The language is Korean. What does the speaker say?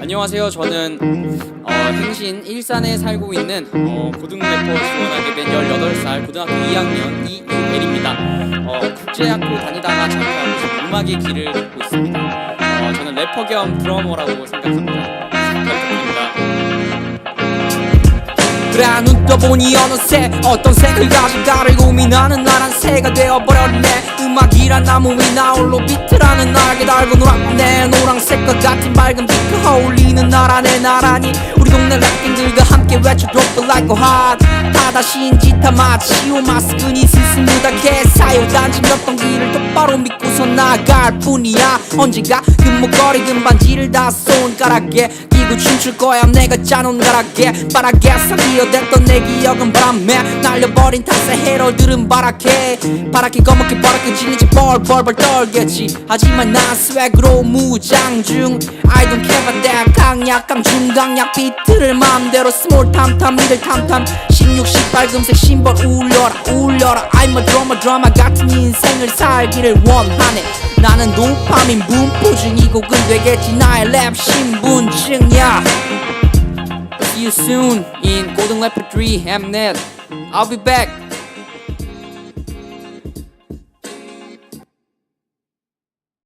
안녕하세요. 저는 어, 행신 일산에 살고 있는 어, 고등 래퍼 지원하게 된 18살 고등학교 2학년 이유벨입니다. 어, 국제학교 다니다가 잠깐 음악의 길을 걷고 있습니다. 어, 저는 래퍼 겸 드러머라고 생각합니다. 그래 눈 떠보니 어느새 어떤 색을 가질까를 고민하는 나란 새가 되어버렸네 음악이란 나무 위 나홀로 비트라는 나에게 달고 놀았네 색과 같은 밝은 빛과 어울리는 나라네 나라니. 우리 동네 랩핑들과 함께 외쳐 it like a hot 다다시인 짓다 마치오 마스크는 스스무닥해 사요. 단지 길 을 똑바로 믿고서 나갈 뿐이야. 언젠가 금목걸이 금반지를 다 손가락에 끼고 춤출 거야. 내가 짜놓은 가락에 바닥에서 기어댔던 내 기억은 바람에 날려버린 탓에 헤로들은 바락해 바닥에 검게 버럭게 질리지 벌벌벌 떨겠지. 하지만 난 스웩으로 무장중. I don't care about that. 강약 강중 강약 비트를 마음대로 스몰 탐탐 미들 탐탐 16, 18 금색 심벌 울려라 울려라 I'm a drama 드라마 같은 인생을 살기를 원하네 나는 도파민 분포 중이 곡은 되겠지 나의 랩 신분증이야 See you soon in 고등 래퍼 3 Mnet. I'll be back.